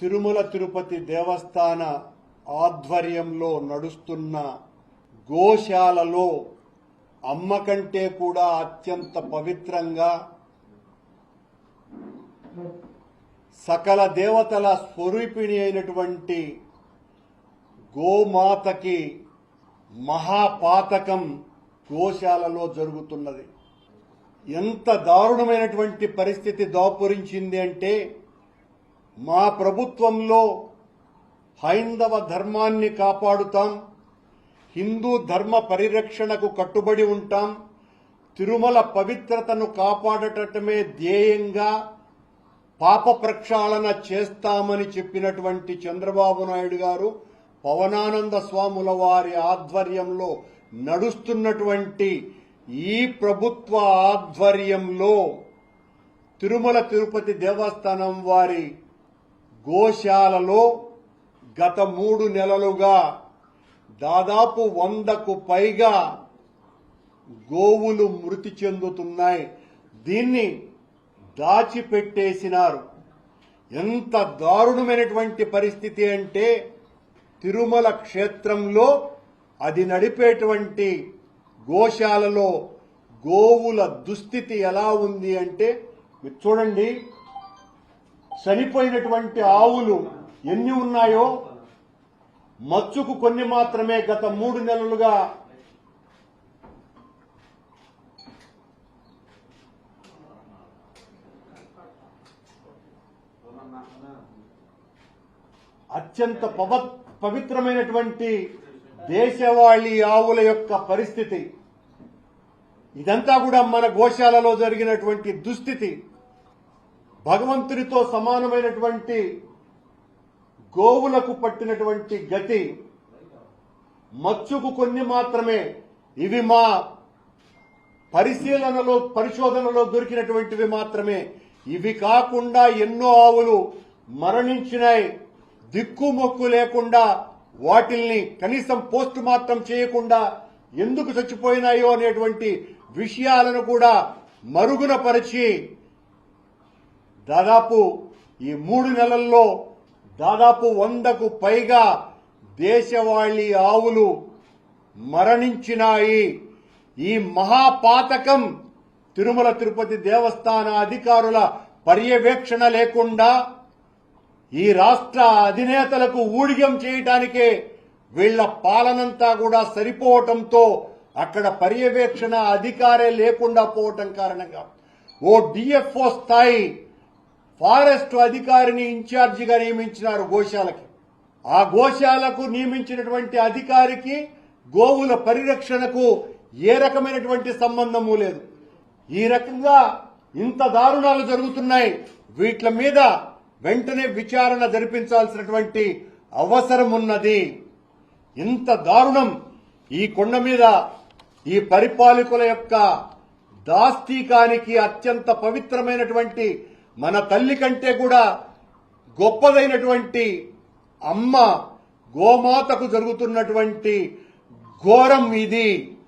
తిరుమల తిరుపతి దేవస్థాన ఆధ్వర్యంలో నడుస్తున్న గోశాలలో అమ్మ కంటే కూడా అత్యంత పవిత్రంగా సకల దేవతల స్వరూపిణి అయినటువంటి గోమాతకి మహాపాతకం గోశాలలో జరుగుతున్నది. ఎంత దారుణమైనటువంటి పరిస్థితి దాపురించింది అంటే మా ప్రభుత్వంలో హైందవ ధర్మాన్ని కాపాడుతాం హిందూ ధర్మ పరిరక్షణకు కట్టుబడి ఉంటాం తిరుమల పవిత్రతను కాపాడటమే ధ్యేయంగా పాప ప్రక్షాళన చేస్తామని చెప్పినటువంటి చంద్రబాబు నాయుడు గారు పవనానంద స్వాముల వారి ఆధ్వర్యంలో నడుస్తున్నటువంటి ఈ ప్రభుత్వ ఆధ్వర్యంలో తిరుమల తిరుపతి దేవస్థానం వారి గోశాలలో గత మూడు నెలలుగా దాదాపు వందకు పైగా గోవులు మృతి చెందుతున్నాయి. దీన్ని దాచిపెట్టేసినారు. ఎంత దారుణమైనటువంటి పరిస్థితి అంటే తిరుమల క్షేత్రంలో అది నడిపేటువంటి గోశాలలో గోవుల దుస్థితి ఎలా ఉంది అంటే మీరు చూడండి చనిపోయినటువంటి ఆవులు ఎన్ని ఉన్నాయో మచ్చుకు కొన్ని మాత్రమే గత మూడు నెలలుగా అత్యంత పవిత్రమైనటువంటి దేశవాళీ ఆవుల యొక్క పరిస్థితి. ఇదంతా కూడా మన గోశాలలో జరిగినటువంటి దుస్థితి. భగవంతునితో సమానమైనటువంటి గోవులకు పట్టినటువంటి గతి మచ్చుకు కొన్ని మాత్రమే. ఇవి మా పరిశీలనలో పరిశోధనలో దొరికినటువంటివి మాత్రమే. ఇవి కాకుండా ఎన్నో ఆవులు మరణించినాయి. దిక్కుమొక్కు లేకుండా వాటిల్ని కనీసం పోస్ట్ మార్టం చేయకుండా ఎందుకు చచ్చిపోయినాయో అనేటువంటి విషయాలను కూడా మరుగున పరిచి దాదాపు ఈ మూడు నెలల్లో దాదాపు వందకు పైగా దేశవాళీ ఆవులు మరణించినాయి. ఈ మహాపాతకం తిరుమల తిరుపతి దేవస్థాన అధికారుల పర్యవేక్షణ లేకుండా ఈ రాష్ట్ర అధినేతలకు ఊడిగం చేయటానికే వీళ్ళ పాలనంతా కూడా సరిపోవటంతో అక్కడ పర్యవేక్షణ అధికారే లేకుండా పోవటం కారణంగా ఓ డిఎఫ్ఓ స్థాయి ఫారెస్ట్ అధికారిని ఇన్ఛార్జిగా నియమించినారు గోశాలకి. ఆ గోశాలకు నియమించినటువంటి అధికారికి గోవుల పరిరక్షణకు ఏ రకమైనటువంటి సంబంధము లేదు. ఈ రకంగా ఇంత దారుణాలు జరుగుతున్నాయి. వీట్ల మీద వెంటనే విచారణ జరిపించాల్సినటువంటి అవసరం ఉన్నది ఇంత దారుణం ఈ కొండ మీద ఈ పరిపాలకుల యొక్క దాస్తీకానికి అత్యంత పవిత్రమైనటువంటి మన తల్లి కంటే కూడా గొప్పదైనటువంటి అమ్మ గోమాతకు జరుగుతున్నటువంటి ఘోరం ఇది.